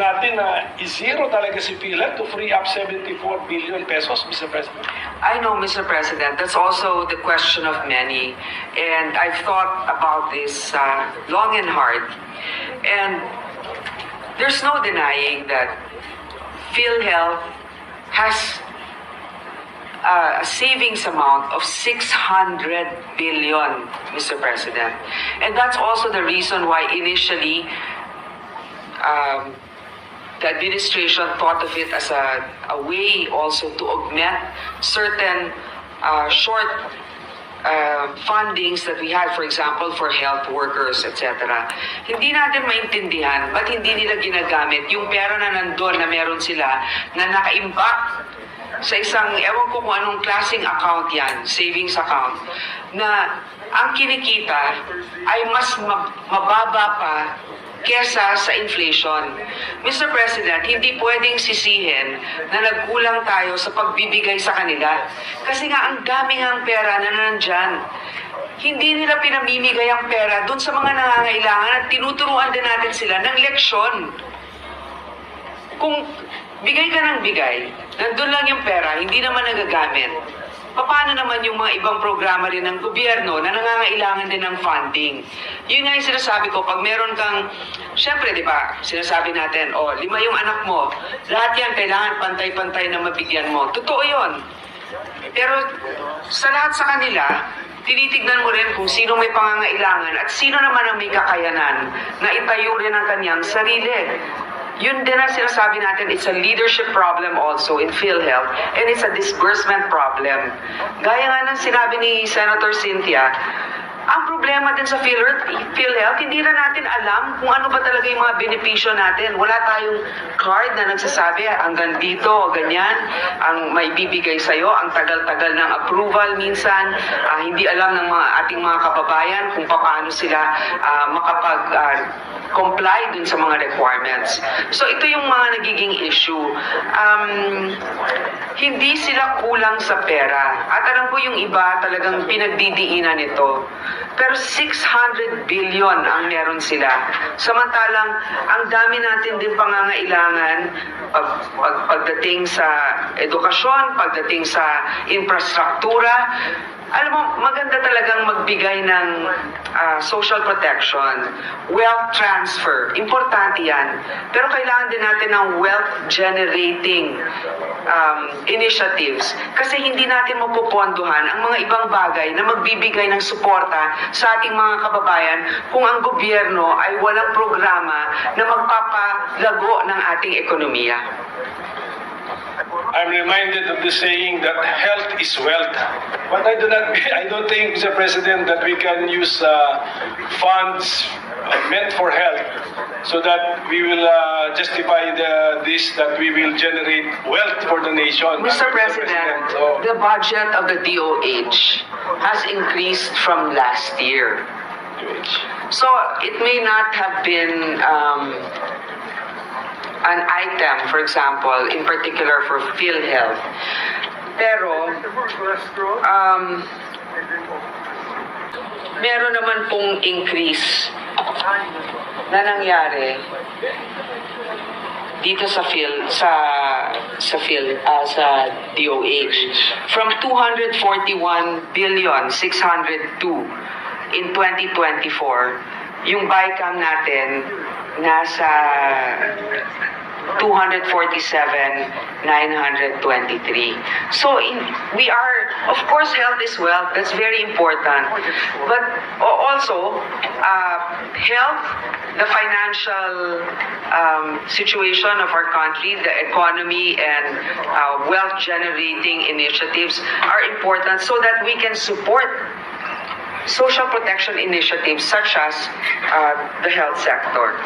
natin na zero talaga si to free up 74 billion pesos, Mr. President? I know, Mr. President, that's also the question of many. And I've thought about this uh, long and hard. And there's no denying that PhilHealth has uh, a savings amount of 600 billion, Mr. President. And that's also the reason why initially um, the administration thought of it as a, a way also to augment certain uh, short uh, fundings that we had, for example, for health workers, etc. Hindi natin maintindihan ba't hindi nila ginagamit yung pera na nandun na meron sila na nakaimbak sa isang, ewan ko kung anong klaseng account yan, savings account, na ang kinikita ay mas ma- mababa pa kesa sa inflation. Mr. President, hindi pwedeng sisihin na nagkulang tayo sa pagbibigay sa kanila. Kasi nga, ang dami ang pera na nandyan. Hindi nila pinamimigay ang pera dun sa mga nangangailangan at tinuturuan din natin sila ng leksyon kung bigay ka ng bigay, nandun lang yung pera, hindi naman nagagamit. Paano naman yung mga ibang programa rin ng gobyerno na nangangailangan din ng funding? Yun nga yung sinasabi ko, pag meron kang, syempre di ba, sinasabi natin, oh, lima yung anak mo, lahat yan kailangan pantay-pantay na mabigyan mo. Totoo yun. Pero sa lahat sa kanila, tinitignan mo rin kung sino may pangangailangan at sino naman ang may kakayanan na itayo rin ang kanyang sarili. Yun din ang sinasabi natin, it's a leadership problem also in PhilHealth and it's a disbursement problem. Gaya nga ng sinabi ni Senator Cynthia, ang problema din sa PhilHealth, hindi na natin alam kung ano ba talaga yung mga benepisyo natin. Wala tayong card na nagsasabi hanggang dito, ganyan, ang may bibigay sa'yo, ang tagal-tagal ng approval minsan, ah, hindi alam ng mga ating mga kababayan kung paano sila ah, makapag ah, comply dun sa mga requirements. So ito yung mga nagiging issue. Um, hindi sila kulang sa pera. At alam ko yung iba talagang pinagdidiinan nito. Pero 600 billion ang meron sila. Samantalang ang dami natin din pangangailangan pag, pag, pagdating sa edukasyon, pagdating sa infrastruktura, alam mo, maganda talagang magbigay ng ah, social protection, wealth transfer. Importante yan. Pero kailangan din natin ng wealth generating um, initiatives. Kasi hindi natin mapupondohan ang mga ibang bagay na magbibigay ng suporta sa ating mga kababayan kung ang gobyerno ay walang programa na magpapalago ng ating ekonomiya. I'm reminded of the saying that health is wealth. But I do not, I don't think, Mr. President, that we can use uh, funds meant for health so that we will uh, justify the, this, that we will generate wealth for the nation. Mr. President, So, the budget of the DOH has increased from last year. So it may not have been um, an item, for example, in particular for PhilHealth. Pero, um, meron naman pong increase na nangyari dito sa Phil sa sa Phil ah, sa DOH from 241 billion 602 in 2024 yung BICAM natin nasa 247,923. So in, we are, of course, health is wealth. That's very important. But also, uh, health, the financial um, situation of our country, the economy, and uh, wealth-generating initiatives are important so that we can support social protection initiatives such as uh, the health sector.